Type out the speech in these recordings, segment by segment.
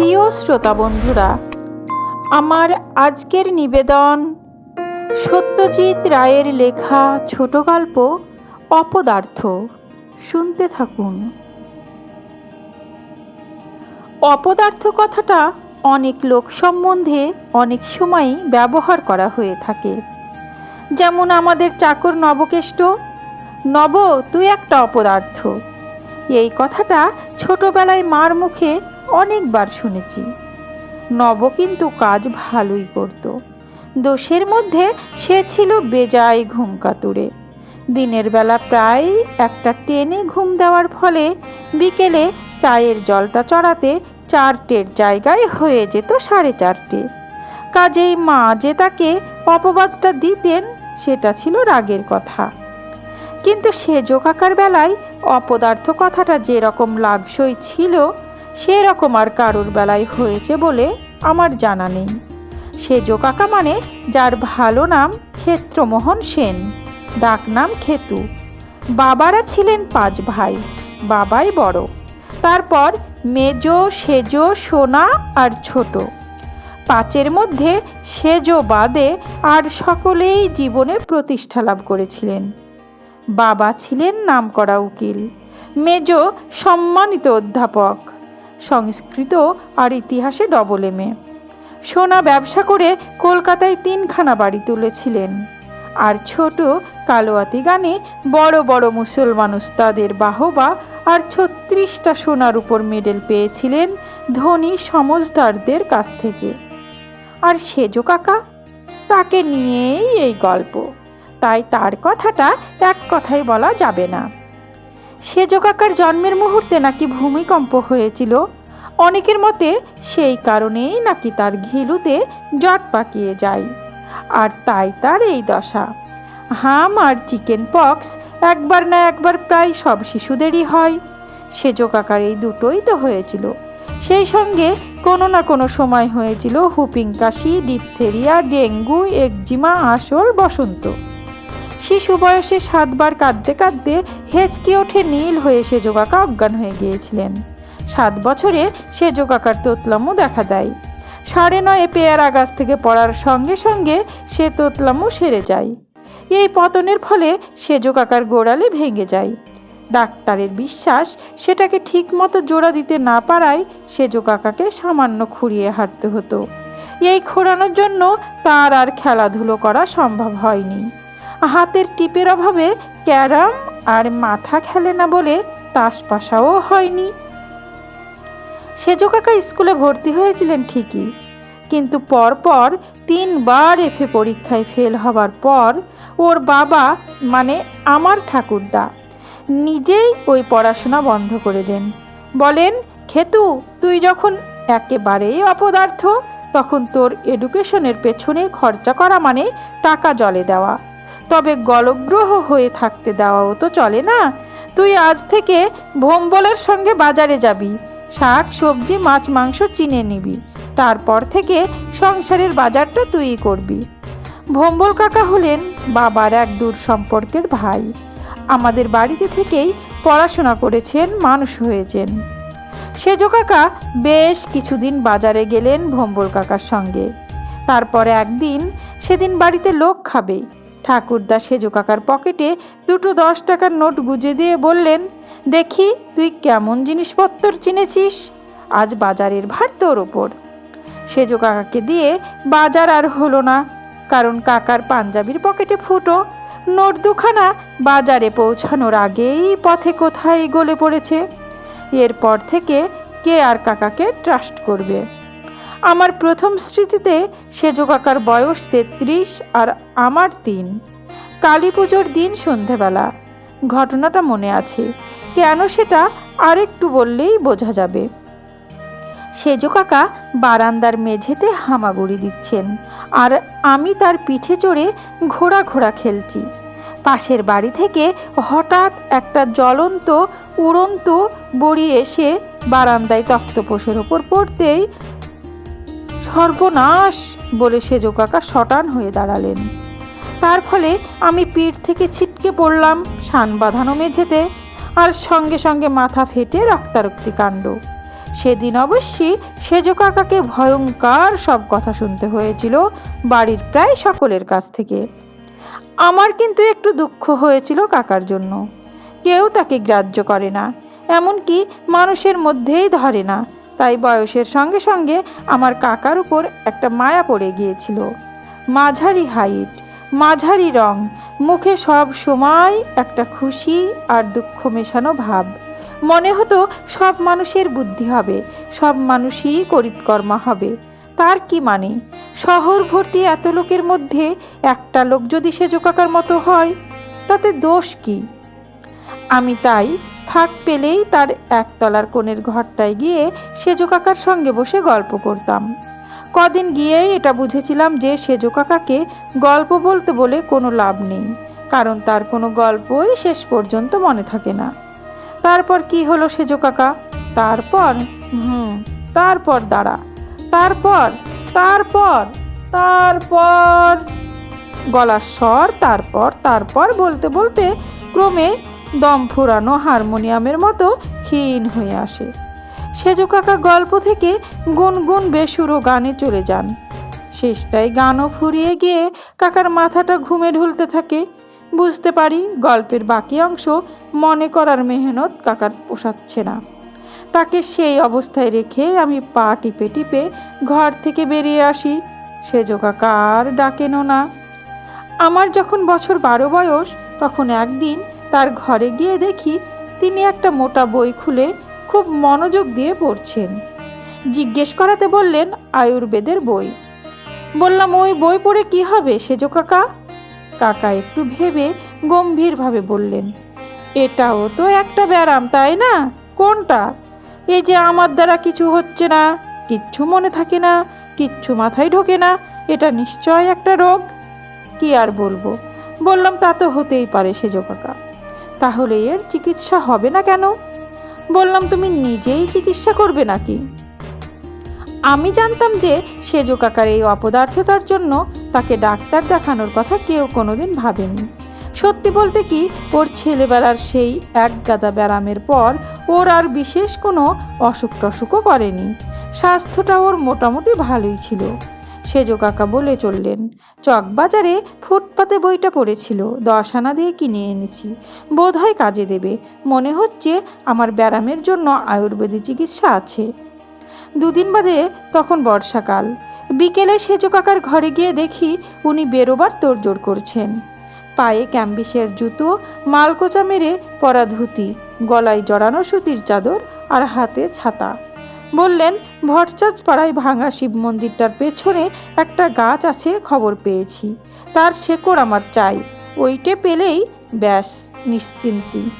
প্রিয় শ্রোতা বন্ধুরা, আমার আজকের নিবেদন সত্যজিৎ রায়ের লেখা ছোট গল্প অপদার্থ। শুনতে থাকুন। অপদার্থ কথাটা অনেক লোক সম্বন্ধে অনেক সময়ই ব্যবহার করা হয়ে থাকে। যেমন আমাদের চাকর নবকেষ্ট, নব, তুই একটা অপদার্থ। এই কথাটা ছোটবেলায় মার মুখে অনেকবার শুনেছি। নব কিন্তু কাজ ভালোই করত। দোষের মধ্যে সে ছিল বেজায় ঘুম কাতুরে। দিনের বেলা প্রায় একটা টেনে ঘুম দেওয়ার ফলে বিকেলে চায়ের জলটা চড়াতে চারটের জায়গায় হয়ে যেত সাড়ে চারটে। কাজেই মা যে তাকে অপবাদটা দিতেন, সেটা ছিল রাগের কথা। কিন্তু সেজো কাকার বেলায় অপদার্থ কথাটা যেরকম লাগসই ছিল সেরকম আর কারোর বেলায় হয়েছে বলে আমার জানা নেই। সেজো কাকা মানে যার ভালো নাম ক্ষেত্রমোহন সেন ডাকনাম খেতু বাবারা ছিলেন পাঁচ ভাই, বাবাই বড়। তারপর মেজো, সেজো, সোনা আর ছোট। পাঁচের মধ্যে সেজো বাদে আর সকলেই জীবনে প্রতিষ্ঠা লাভ করেছিলেন। বাবা ছিলেন নামকরা উকিল, মেজো সম্মানিত অধ্যাপক। সংস্কৃত আর ইতিহাসে ডবল এম এ সোনা ব্যবসা করে কলকাতায় তিনখানা বাড়ি তুলেছিলেন। আর ছোট কালোয়াতি গানে বড় বড় মুসলমান উস্তাদের বাহবা আর ছত্রিশটা সোনার উপর মেডেল পেয়েছিলেন ধনী সমজদারদের কাছ থেকে। আর সেজো কাকা, তাকে নিয়েই এই গল্প। তাই তার কথাটা এক কথাই বলা যাবে না। সেজো কাকার জন্মের মুহূর্তে নাকি ভূমিকম্প হয়েছিল। অনেকের মতে সেই কারণেই নাকি তার ঘিলুতে জট পাকিয়ে যায়। আর তাই তার এই দশা। হাম আর চিকেন পক্স একবার না একবার প্রায় সব শিশুদেরই হয়। সেজো কাকার এই দুটোই তো হয়েছিল। সেই সঙ্গে কোনো না কোনো সময় হয়েছিল হুপিং কাশি, ডিপথেরিয়া, ডেঙ্গু, একজিমা, আসল বসন্ত। শিশু বয়সে সাতবার কাঁদতে কাঁদতে হেঁচকে ওঠে নীল হয়ে সেজো কাকা অজ্ঞান হয়ে গিয়েছিলেন। সাত বছরে সেজো কাকার তোতলামও দেখা দেয়। সাড়ে নয়ে পেয়ারা গাছ থেকে পড়ার সঙ্গে সঙ্গে সে তোতলামও সেরে যায়। এই পতনের ফলে সেজো কাকার গোড়ালে ভেঙে যায়। ডাক্তারের বিশ্বাস, সেটাকে ঠিক মতো জোড়া দিতে না পারায় সেজো কাকাকে সামান্য খুঁড়িয়ে হাঁটতে হতো। এই খোঁড়ানোর জন্য তার আর খেলাধুলো করা সম্ভব হয়নি। হাতের টিপের অভাবে ক্যারাম আর মাথা খেলে না বলে তাস পাশাও হয়নি। সেজো কাকা স্কুলে ভর্তি হয়েছিলেন ঠিকই, কিন্তু পরপর তিনবার এফে পরীক্ষায় ফেল হবার পর ওর বাবা মানে আমার ঠাকুরদা, নিজেই ওই পড়াশোনা বন্ধ করে দেন। বলেন, খেতু, তুই যখন একেবারেই অপদার্থ, তখন তোর এডুকেশনের পেছনে খরচা করা মানে টাকা জলে দেওয়া। তবে গলগ্রহ হয়ে থাকতে দেওয়াও তো চলে না। তুই আজ থেকে ভোম্বলের সঙ্গে বাজারে যাবি। শাক, সবজি, মাছ, মাংস চিনে নিবি। তারপর থেকে সংসারের বাজারটা তুই করবি। ভোম্বল কাকা হলেন বাবার এক দূর সম্পর্কের ভাই। আমাদের বাড়িতে থেকেই পড়াশোনা করেছেন, মানুষ হয়েছেন। সেজো কাকা বেশ কিছুদিন বাজারে গেলেন ভোম্বল কাকার সঙ্গে। তারপরে একদিন সেদিন বাড়িতে লোক খাবে। ঠাকুরদা সেজো কাকার পকেটে দুটো দশ টাকার নোট গুজে দিয়ে বললেন, দেখি, তুই কেমন জিনিসপত্র চিনেছিস? আজ বাজারের ভার তোর ওপর। সেজো কাকাকে দিয়ে, বাজার আর হলো না, কারণ কাকার পাঞ্জাবির পকেটে ফুটো। নোট দুখানা বাজারে পৌঁছানোর আগেই পথে কোথায় গলে পড়েছে? এরপর থেকে কে আর কাকাকে ট্রাস্ট করবে? আমার প্রথম স্মৃতিতে সেজো কাকার বয়স তেত্রিশ আর আমার তিন। কালী পুজোর দিন সন্ধেবেলা। ঘটনাটা মনে আছে। কেন সেটা আরেকটু বললেই বোঝা যাবে। সেজো কাকা বারান্দার মেঝেতে হামাগুড়ি দিচ্ছেন আর আমি তার পিঠে চড়ে ঘোড়া ঘোড়া খেলছি। পাশের বাড়ি থেকে হঠাৎ একটা জ্বলন্ত, উড়ন্ত বড়ি এসে বারান্দায় তক্তপোষের ওপর পড়তেই সর্বনাশ বলে সেজো কাকা শটান হয়ে দাঁড়ালেন। তার ফলে আমি পিঠ থেকে ছিটকে পড়লাম সান বাঁধানো মেঝেতে, আর সঙ্গে সঙ্গে মাথা ফেটে রক্তারক্তি কাণ্ড। সেদিন অবশ্যই সেজ কাকাকে ভয়ঙ্কর সব কথা শুনতে হয়েছিল বাড়ির প্রায় সকলের কাছ থেকে। আমার কিন্তু একটু দুঃখ হয়েছিল কাকার জন্য। কেউ তাকে গ্রাহ্য করে না, এমনকি মানুষের মধ্যেই ধরে না। তাই বয়সের সঙ্গে সঙ্গে আমার কাকার উপর একটা মায়া পড়ে গিয়েছিল। মাঝারি হাইট, মাঝারি রং, মুখে সব সময় একটা খুশি আর দুঃখ মেশানো ভাব। মনে হতো সব মানুষের বুদ্ধি হবে, সব মানুষই করিতকর্মা হবে। তার কি মানে? শহর ভর্তি এত লোকের মধ্যে একটা লোক যদি সেজো কাকার মতো হয়, তাতে দোষ কি? আমি তাই ফাঁক পেলেই তার একতলার কোণের ঘরটায় গিয়ে সেজো কাকার সঙ্গে বসে গল্প করতাম। কদিন গিয়েই এটা বুঝেছিলাম যে সেজো কাকাকে গল্প বলতে বলে কোনো লাভ নেই, কারণ তার কোনো গল্পই শেষ পর্যন্ত মনে থাকে না। তারপর কি হলো সেজো কাকা? তারপর, হুম, তারপর দাঁড়া, তারপর তারপর তারপর, গলার স্বর তারপর তারপর বলতে বলতে ক্রমে দম ফুরানো হারমোনিয়ামের মতো ক্ষীণ হয়ে আসে। সেজো কাকা গল্প থেকে গুনগুন বেসুরো গানে চলে যান। শেষটায় গানও ফুরিয়ে গিয়ে কাকার মাথাটা ঘুমে ঢুলতে থাকে। বুঝতে পারি গল্পের বাকি অংশ মনে করার মেহনত কাকার পোষাচ্ছে না। তাকে সেই অবস্থায় রেখে আমি পা টিপে টিপে ঘর থেকে বেরিয়ে আসি। সেজো কাকা আর ডাকেনও না। আমার যখন বছর বারো বয়স, তখন একদিন তার ঘরে গিয়ে দেখি তিনি একটা মোটা বই খুলে খুব মনোযোগ দিয়ে পড়ছেন। জিজ্ঞেস করাতে বললেন, আয়ুর্বেদের বই। বললাম, ওই বই পড়ে কি হবে, সেজো কাকা? কাকা একটু ভেবে গম্ভীরভাবে বললেন, এটাও তো একটা ব্যারাম, তাই না? কোনটা? এই যে আমার দ্বারা কিছু হচ্ছে না, কিচ্ছু মনে থাকে না, কিচ্ছু মাথায় ঢোকে না, এটা নিশ্চয় একটা রোগ? কি আর বলব? বললাম, তা তো হতেই পারে, সেজো কাকা। তাহলে এর চিকিৎসা হবে না কেন? বললাম, তুমি নিজেই চিকিৎসা করবে নাকি? আমি জানতাম যে সেজো কাকার এই অপদার্থতার জন্য তাকে ডাক্তার দেখানোর কথা কেউ কোনোদিন ভাবেনি। সত্যি বলতে কি, ওর ছেলেবেলার সেই এক গাদা ব্যারামের পর ওর আর বিশেষ কোনো অসুখ টসুখও করেনি। স্বাস্থ্যটা ওর মোটামুটি ভালোই ছিল। সেজো কাকা বলে চললেন। চকবাজারে ফুটপাতে বইটা পড়েছিল দশ আনা দিয়ে কিনে এনেছি। বোধহয় কাজে দেবে। মনে হচ্ছে আমার ব্যারামের জন্য আয়ুর্বেদিক চিকিৎসা আছে। দুদিন বাদে তখন বর্ষাকাল। বিকেলে সেজো কাকার ঘরে গিয়ে দেখি উনি বেরোবার তোড়জোড় করছেন। পায়ে ক্যাম্বিসের জুতো, মালকোচা মেরে পরা ধুতি গলায় জড়ানো সুতির চাদর আর হাতে ছাতা। বললেন ভটচাঁচ পাড়ায় ভাঙা শিব মন্দিরটার পেছনে একটা গাছ আছে, খবর পেয়েছি। তার শেকড় আমার চাই। ওইটে পেলেই ব্যাস, নিশ্চিন্তি।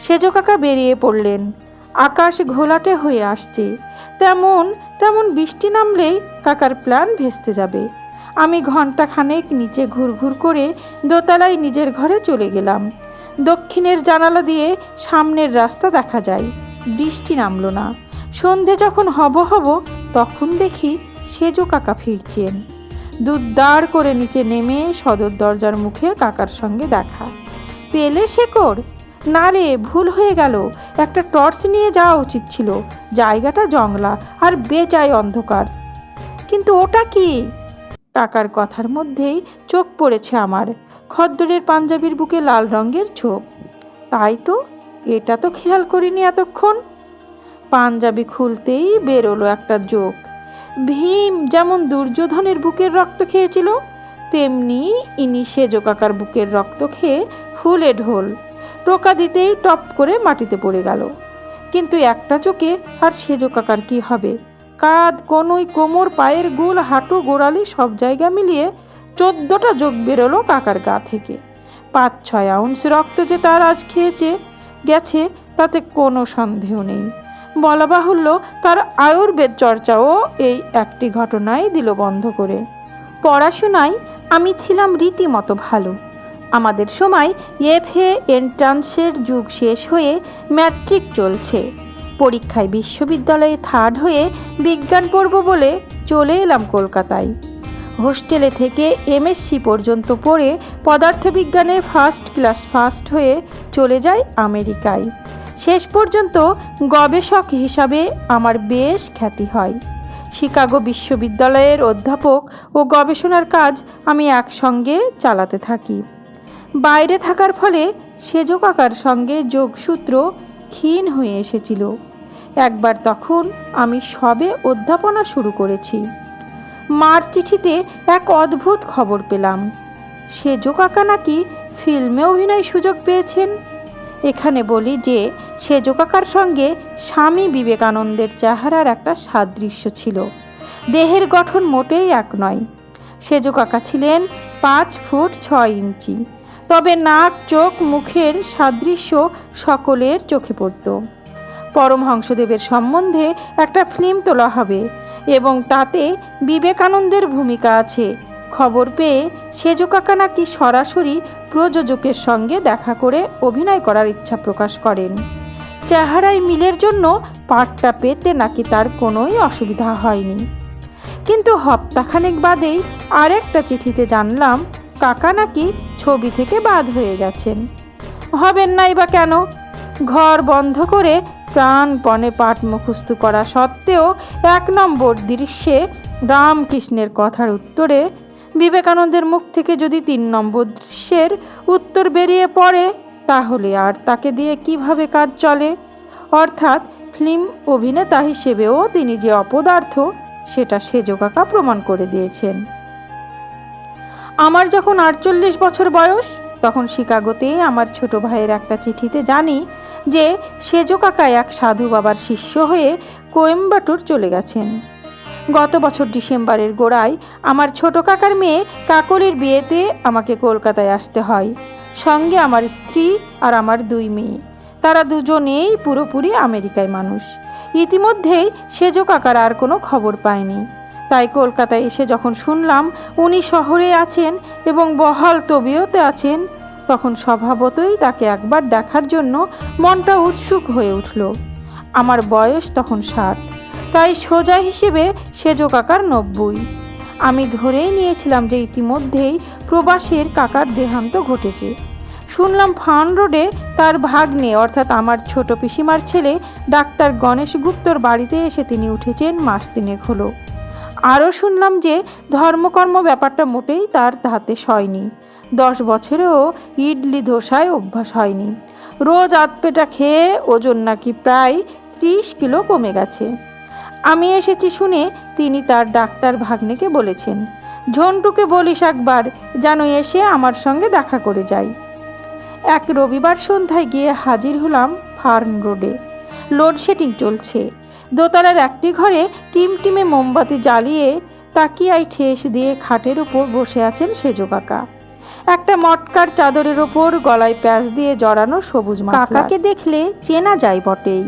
সেজো কাকা বেরিয়ে পড়লেন। আকাশ ঘোলাটে হয়ে আসছে। তেমন তেমন বৃষ্টি নামলেই কাকার প্ল্যান ভেস্তে যাবে। আমি ঘণ্টা খানেক নিচে ঘুরঘুর করে দোতলায় নিজের ঘরে চলে গেলাম। দক্ষিণের জানালা দিয়ে সামনের রাস্তা দেখা যায়। বৃষ্টি নামলো না। সন্ধে যখন হব হব, তখন দেখি সেজো কাকা ফিরছেন। দুধ দাঁড় করে নিচে নেমে সদর দরজার মুখে কাকার সঙ্গে দেখা। পেলে শেকড় না রে, ভুল হয়ে গেল। একটা টর্চ নিয়ে যাওয়া উচিত ছিল। জায়গাটা জংলা আর বেজায় অন্ধকার। কিন্তু ওটা কি? কাকার কথার মধ্যেই চোখ পড়েছে আমার, খদ্দরের পাঞ্জাবির বুকে লাল রঙের ছোপ। তাই তো? এটা তো খেয়াল করিনি এতক্ষণ। পাঞ্জাবি খুলতেই বেরোলো একটা জোক। ভীম যেমন দুর্যোধনের বুকের রক্ত খেয়েছিল, তেমনি ইনি সেজো কাকার বুকের রক্ত খেয়ে ফুলে ঢোল, টোকা দিতেই টপ করে মাটিতে পড়ে গেল। কিন্তু একটা চোখে আর সেজো কাকার কি হবে? কাঁধ, কনুই, কোমর, পায়ের গোল, হাঁটু, গোড়ালি সব জায়গা মিলিয়ে চোদ্দটা যোগ বেরোলো কাকার গা থেকে। পাঁচ, ছয় আউন্স রক্ত যে তার আজ খেয়েছে, গেছে তাতে কোনো সন্দেহ নেই। বলা বাহুল্য তার আয়ুর্বেদ চর্চাও এই একটি ঘটনায় দিল বন্ধ করে। পড়াশোনায় আমি ছিলাম রীতিমতো ভালো। আমাদের সময় এফএ এন্ট্রান্সের যুগ শেষ হয়ে ম্যাট্রিক চলছে। পরীক্ষায় বিশ্ববিদ্যালয়ে থার্ড হয়ে বিজ্ঞান পড়ব বলে চলে এলাম কলকাতায়। হোস্টেলে থেকে এমএসসি পর্যন্ত পড়ে পদার্থবিজ্ঞানে ফার্স্ট ক্লাস ফার্স্ট হয়ে চলে যায় আমেরিকায়। শেষ পর্যন্ত গবেষক হিসাবে আমার বেশ খ্যাতি হয়। শিকাগো বিশ্ববিদ্যালয়ের অধ্যাপক ও গবেষণার কাজ আমি একসঙ্গে চালাতে থাকি। বাইরে থাকার ফলে সেজ কাকার সঙ্গে যোগসূত্র ক্ষীণ হয়ে এসেছিল। একবার তখন আমি সবে অধ্যাপনা শুরু করেছি। মার চিঠিতে এক অদ্ভুত খবর পেলাম। সেজ কাকা নাকি ফিল্মে অভিনয় সুযোগ পেয়েছেন? এখানে বলি যে সেজ কাকার সঙ্গে স্বামী বিবেকানন্দের চেহারার একটা সাদৃশ্য ছিল। দেহের গঠন মোটেই এক নয়। সেজ কাকা ছিলেন পাঁচ ফুট ছয় ইঞ্চি। তবে নাক, চোখ, মুখের সাদৃশ্য সকলের চোখে পড়ত। পরমহংসদেবের সম্বন্ধে একটা ফিল্ম তোলা হবে এবং তাতে বিবেকানন্দের ভূমিকা আছে। খবর পেয়ে সেজ কাকা নাকি সরাসরি প্রযোজকের সঙ্গে দেখা করে অভিনয় করার ইচ্ছা প্রকাশ করেন। চেহারায় মিলের জন্য পাঠটা পেতে নাকি তার কোনোই অসুবিধা হয়নি। কিন্তু হপ্তাখানেক বাদেই আরেকটা চিঠিতে জানলাম, কাকা নাকি ছবি থেকে বাদ হয়ে গেছেন। হবেন নাই বা কেন? ঘর বন্ধ করে প্রাণপণে পাঠ মুখস্থ করা সত্ত্বেও এক নম্বর দৃশ্যে রামকৃষ্ণের কথার উত্তরে বিবেকানন্দের মুখ থেকে যদি তিন নম্বর দৃশ্যের উত্তর বেরিয়ে পড়ে, তাহলে আর তাকে দিয়ে কীভাবে কাজ চলে? অর্থাৎ ফিল্ম অভিনেতা হিসেবেও তিনি যে অপদার্থ, সেটা সেজকাকা প্রমাণ করে দিয়েছেন। আমার যখন আটচল্লিশ বছর বয়স, তখন শিকাগোতে আমার ছোট ভাইয়ের একটা চিঠিতে জানি যে, সেজো কাকা এক সাধু বাবার শিষ্য হয়ে কোয়েম্বাটুর চলে গেছেন। গত বছর ডিসেম্বরের গোড়ায় আমার ছোট কাকার মেয়ে কাকলির বিয়েতে আমাকে কলকাতায় আসতে হয়। সঙ্গে আমার স্ত্রী আর আমার দুই মেয়ে। তারা দুজনেই পুরোপুরি আমেরিকায় মানুষ। ইতিমধ্যেই সেজো কাকার আর কোনো খবর পায়নি। তাই কলকাতায় এসে যখন শুনলাম উনি শহরে আছেন এবং বহাল তবিয়তে আছেন, তখন স্বভাবতই তাকে একবার দেখার জন্য মনটা উৎসুক হয়ে উঠল। আমার বয়স তখন ষাট তাই সোজা হিসেবে সেজো কাকার নব্বই। আমি ধরেই নিয়েছিলাম যে ইতিমধ্যেই প্রবাসের কাকার দেহান্ত ঘটেছে। শুনলাম ফান রোডে তার ভাগ্নে, অর্থাৎ আমার ছোট পিসিমার ছেলে, ডাক্তার গণেশ গুপ্তর বাড়িতে এসে তিনি উঠেছেন মাস তিনেক হলো। আরও শুনলাম যে ধর্মকর্ম ব্যাপারটা মোটেই তার হাতে সয়নি। দশ বছরেও ইডলি ধোসায় অভ্যাস হয়নি। রোজ আধপেটা খেয়ে ওজন নাকি প্রায় ত্রিশ কিলো কমে গেছে। আমি এসেছি শুনে তিনি তার ডাক্তার ভাগ্নেকে বলেছেন, ঝন্টুকে বলিস একবার, যেন এসে আমার সঙ্গে দেখা করে যায় এক রবিবার সন্ধ্যায় গিয়ে হাজির হলাম ফার্ন রোডে। লোডশেডিং চলছে। দোতলার একটি ঘরে টিমটিমে মোমবাতি জ্বালিয়ে তাকিয়ায় ঠেস দিয়ে খাটের ওপর বসে আছেন সেজো কাকা। একটা মটকার চাদরের ওপর গলায় প্যাঁচ দিয়ে জড়ানো সবুজ কাকাকে দেখলে চেনা যায় বটেই।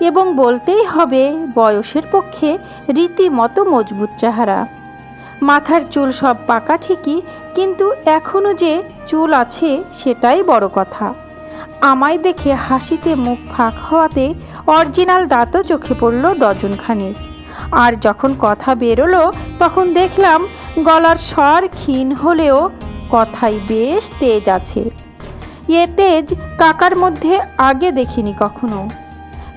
এবং বলতেই হবে, বয়সের পক্ষে রীতিমতো মজবুত চেহারা। মাথার চুল সব পাকা ঠিকই, কিন্তু এখনও যে চুল আছে সেটাই বড় কথা। আমায় দেখে হাসিতে মুখ ফাঁক হওয়াতে অরিজিনাল দাঁতও চোখে পড়ল ডজনখানেক। আর যখন কথা বেরোলো, তখন দেখলাম গলার স্বর ক্ষীণ হলেও কথাই বেশ তেজ আছে। এ তেজ কাকার মধ্যে আগে দেখিনি কখনো।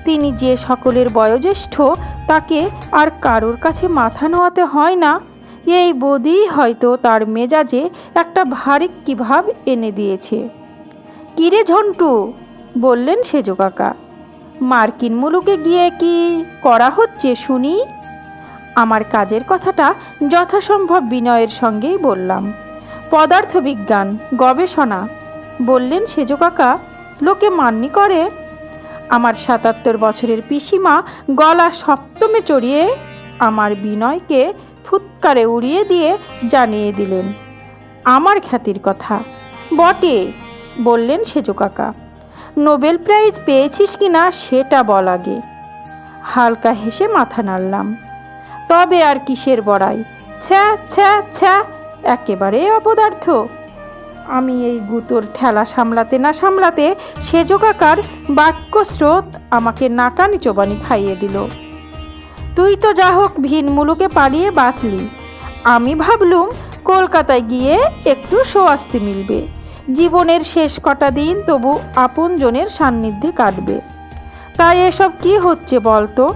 তিনি যে সকলের বয়োজ্যেষ্ঠ, তাকে আর কারোর কাছে মাথা নোয়াতে হয় না। এই বোধই হয়তো তার মেজাজে একটা ভারিক্কি ভাব এনে দিয়েছে। কিরে ঝন্টু? বললেন সেজো কাকা। মার্কিন মুলুকে গিয়ে কি করা হচ্ছে শুনি? আমার কাজের কথাটা যথাসম্ভব বিনয়ের সঙ্গেই বললাম। পদার্থবিজ্ঞান, গবেষণা, বললেন সেজো কাকা। লোকে মান্যি করে আমার সাতাত্তর বছরের পিসিমা গলা সপ্তমে চড়িয়ে আমার বিনয়কে ফুৎকারে উড়িয়ে দিয়ে জানিয়ে দিলেন, আমার খ্যাতির কথা। বটে, বললেন সেজু কাকা। নোবেল প্রাইজ পেয়েছিস কি না সেটা বল আগে। হালকা হেসে মাথা নাড়লাম। তবে আর কিসের বড়াই? ছ্যা ছ্যা ছ্যা, একেবারে অপদার্থ। আমি এই গুতোর ঠেলা সামলাতে না সামলাতে সেজো কাকার বাক্যস্রোত আমাকে নাকানি চোবানি খাইয়ে দিল। তুই তো যা হোক ভিন মুলুকে পালিয়ে বাঁচলি। আমি ভাবলুম কলকাতায় গিয়ে একটু সোয়াস্তি মিলবে। জীবনের শেষ কটা দিন তবু আপনজনের সান্নিধ্যে কাটবে। তাই এসব কি হচ্ছে বলতো?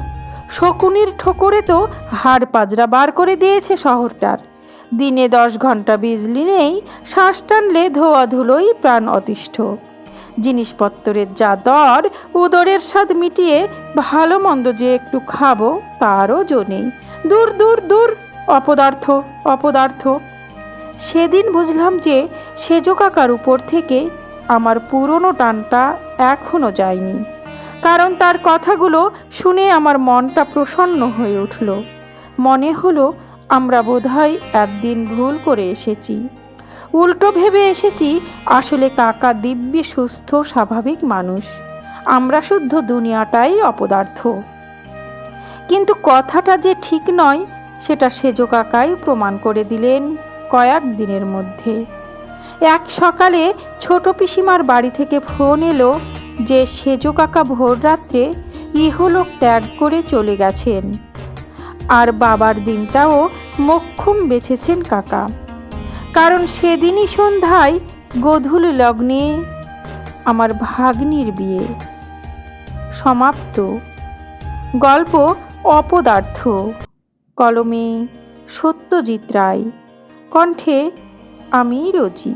শকুনির ঠোকরে তো হাড় পাজরা বার করে দিয়েছে শহরটার। দিনে দশ ঘণ্টা বিজলি নেই, শ্বাস টানলে ধোয়া ধুলোই প্রাণ অতিষ্ঠ। জিনিসপত্রের যা দর, উদরের স্বাদ মিটিয়ে ভালো মন্দ যে একটু খাব, তারও জো নেই। দূর দূর দূর, অপদার্থ অপদার্থ। সেদিন বুঝলাম যে সেজো কাকার উপর থেকে আমার পুরনো টানটা এখনও যায়নি। কারণ তার কথাগুলো শুনে আমার মনটা প্রসন্ন হয়ে উঠল। মনে হলো আমরা বোধহয় একদিন ভুল করে এসেছি। উল্টো ভেবে এসেছি, আসলে কাকা দিব্যি, সুস্থ, স্বাভাবিক মানুষ। আমরা শুদ্ধ দুনিয়াটাই অপদার্থ। কিন্তু কথাটা যে ঠিক নয়, সেটা সেজো কাকাই প্রমাণ করে দিলেন কয়েক দিনের মধ্যে। এক সকালে ছোট পিসিমার বাড়ি থেকে ফোন এলো যে সেজো কাকা ভোর রাত্রে ইহলোক ত্যাগ করে চলে গেছেন। আর বাবার দিনটাও মক্ষম বেছেছেন কাকা। কারণ সেদিনই সন্ধ্যায় গধূল লগ্নে আমার ভাগ্নির বিয়ে। সমাপ্ত। গল্প অপদার্থ। কলমে সত্যজিৎ রায়। কণ্ঠে আমি রোজি।